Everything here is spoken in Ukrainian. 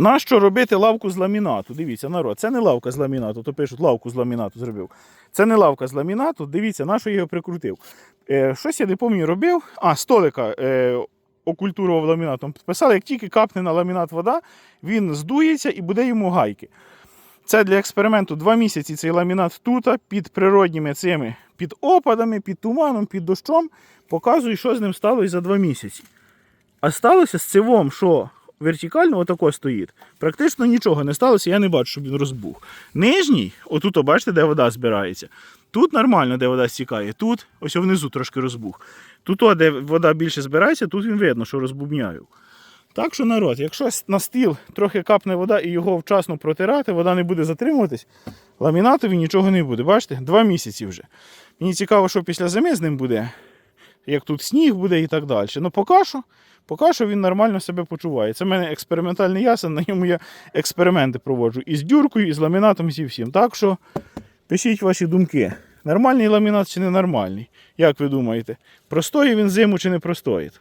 Нащо робити лавку з ламінату? Дивіться, народ, це не лавка з ламінату, то пишуть, лавку з ламінату зробив. Це не лавка з ламінату. Дивіться, на що я його прикрутив. Е, щось я не пам'ятаю, робив. А, столика е, окультурував ламінатом. Писали, як тільки капне на ламінат вода, він здується і буде йому гайки. Це для експерименту два місяці цей ламінат тут, під природніми цими, під опадами, під туманом, під дощом. Показую, що з ним сталося за два місяці. А сталося з цивом, що вертикально отако стоїть. Практично нічого не сталося, я не бачу, щоб він розбух. Нижній, отут, бачите, де вода збирається. Тут нормально, де вода стікає. Тут, ось внизу трошки розбух. Тут, де вода більше збирається, тут він видно, що розбубняю. Так що, народ, якщо на стіл трохи капне вода і його вчасно протирати, вода не буде затримуватись, ламінатові нічого не буде. Бачите? Два місяці вже. Мені цікаво, що після зими з ним буде, як тут сніг буде і так далі. Ну, поки що, поки що він нормально себе почуває. Це в мене експериментальний ясен, на ньому я експерименти проводжу. І з дюркою, і з ламінатом, і зі всім. Так що пишіть ваші думки. Нормальний ламінат чи ненормальний? Як ви думаєте, простоїть він зиму чи не простоїть?